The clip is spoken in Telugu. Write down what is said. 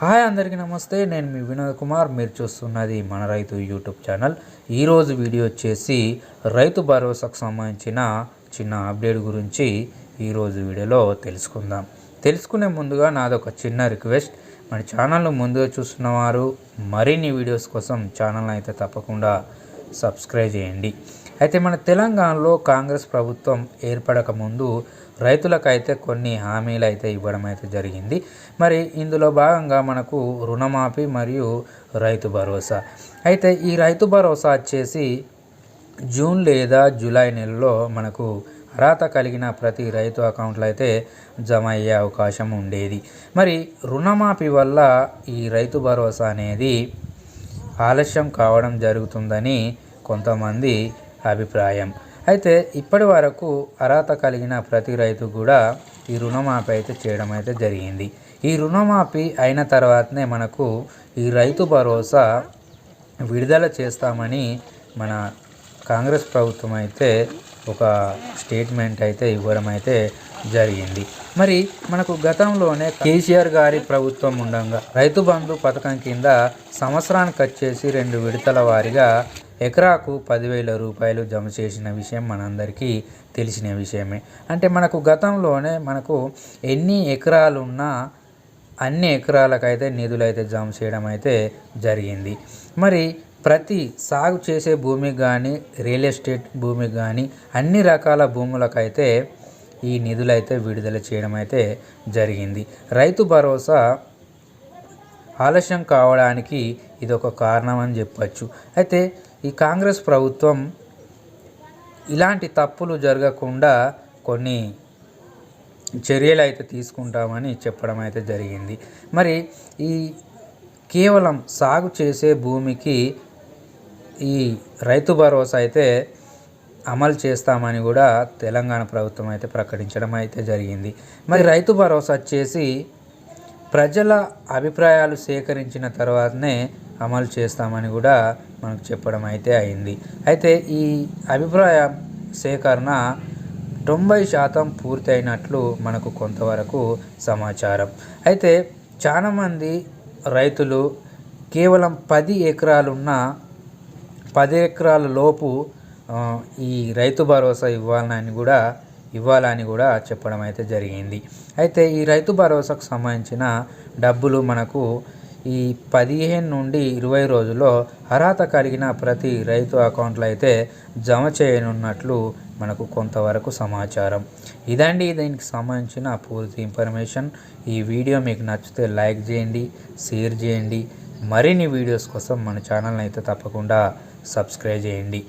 హాయ్ అందరికీ నమస్తే నేను మీ వినోద్ కుమార్. మీరు చూస్తున్నది మన రైతు యూట్యూబ్ ఛానల్. ఈరోజు వీడియో వచ్చేసి రైతు భరోసాకు సంబంధించిన చిన్న అప్డేట్ గురించి ఈరోజు వీడియోలో తెలుసుకుందాం. తెలుసుకునే ముందుగా నాదొక చిన్న రిక్వెస్ట్. మన ఛానల్ను ముందుగా చూస్తున్న వారు మరిన్ని వీడియోస్ కోసం ఛానల్ని అయితే తప్పకుండా సబ్స్క్రైబ్ చేయండి. అయితే మన తెలంగాణలో కాంగ్రెస్ ప్రభుత్వం ఏర్పడక ముందు రైతులకైతే కొన్ని హామీలు అయితే ఇవ్వడం అయితే జరిగింది. మరి ఇందులో భాగంగా మనకు రుణమాఫీ మరియు రైతు భరోసా. అయితే ఈ రైతు భరోసా వచ్చేసి జూన్ లేదా జూలై నెలలో మనకు అర్హత కలిగిన ప్రతి రైతు అకౌంట్లో అయితే జమ అయ్యే అవకాశం ఉండేది. మరి రుణమాఫీ వల్ల ఈ రైతు భరోసా అనేది ఆలస్యం కావడం జరుగుతుందని కొంతమంది అభిప్రాయం. అయితే ఇప్పటి వరకు అర్హత కలిగిన ప్రతి రైతు కూడా ఈ రుణమాఫీ అయితే చేయడం అయితే జరిగింది. ఈ రుణమాఫీ అయిన తర్వాతనే మనకు ఈ రైతు భరోసా విడుదల చేస్తామని మన కాంగ్రెస్ ప్రభుత్వం అయితే ఒక స్టేట్మెంట్ అయితే ఇవ్వడం అయితే జరిగింది. మరి మనకు గతంలోనే కేసీఆర్ గారి ప్రభుత్వం ఉండగా రైతు బంధు పథకం కింద సంవత్సరానికి వచ్చేసి రెండు విడతల వారీగా ఎకరాకు పదివేల రూపాయలు జమ చేసిన విషయం మనందరికీ తెలిసిన విషయమే. అంటే మనకు గతంలోనే మనకు ఎన్ని ఎకరాలు ఉన్నా అన్ని ఎకరాలకైతే నిధులు అయితే జమ చేయడం అయితే జరిగింది. మరి ప్రతి సాగు చేసే భూమి కానీ రియల్ ఎస్టేట్ భూమి కానీ అన్ని రకాల భూములకైతే ఈ నిధులు అయితే విడుదల చేయడం అయితే జరిగింది. రైతు భరోసా ఆలస్యం కావడానికి ఇది ఒక కారణం అని చెప్పచ్చు. అయితే ఈ కాంగ్రెస్ ప్రభుత్వం ఇలాంటి తప్పులు జరగకుండా కొన్ని చర్యలు అయితే తీసుకుంటామని చెప్పడం అయితే జరిగింది. మరి ఈ కేవలం సాగు చేసే భూమికి ఈ రైతు భరోసా అయితే అమలు చేస్తామని కూడా తెలంగాణ ప్రభుత్వం అయితే ప్రకటించడం అయితే జరిగింది. మరి రైతు భరోసా వచ్చేసి ప్రజల అభిప్రాయాలు సేకరించిన తర్వాతనే అమలు చేస్తామని కూడా మనకు చెప్పడం అయితే అయింది. అయితే ఈ అభిప్రాయ సేకరణ తొంభై శాతం పూర్తయినట్లు మనకు కొంతవరకు సమాచారం. అయితే చాలామంది రైతులు కేవలం పది ఎకరాలున్న పది ఎకరాల లోపు ఈ రైతు భరోసా ఇవ్వాలని కూడా ఇవ్వాలని కూడా చెప్పడం అయితే జరిగింది. అయితే ఈ రైతు భరోసాకు సంబంధించిన డబ్బులు మనకు ఈ పదిహేను నుండి ఇరవై రోజుల్లో అర్హత కలిగిన ప్రతి రైతు అకౌంట్లో అయితే జమ చేయనున్నట్లు మనకు కొంతవరకు సమాచారం. ఇదండి దీనికి సంబంధించిన పూర్తి ఇన్ఫర్మేషన్. ఈ వీడియో మీకు నచ్చితే లైక్ చేయండి షేర్ చేయండి. మరిన్ని వీడియోస్ కోసం మన ఛానల్ని అయితే తప్పకుండా సబ్స్క్రైబ్ చేయండి.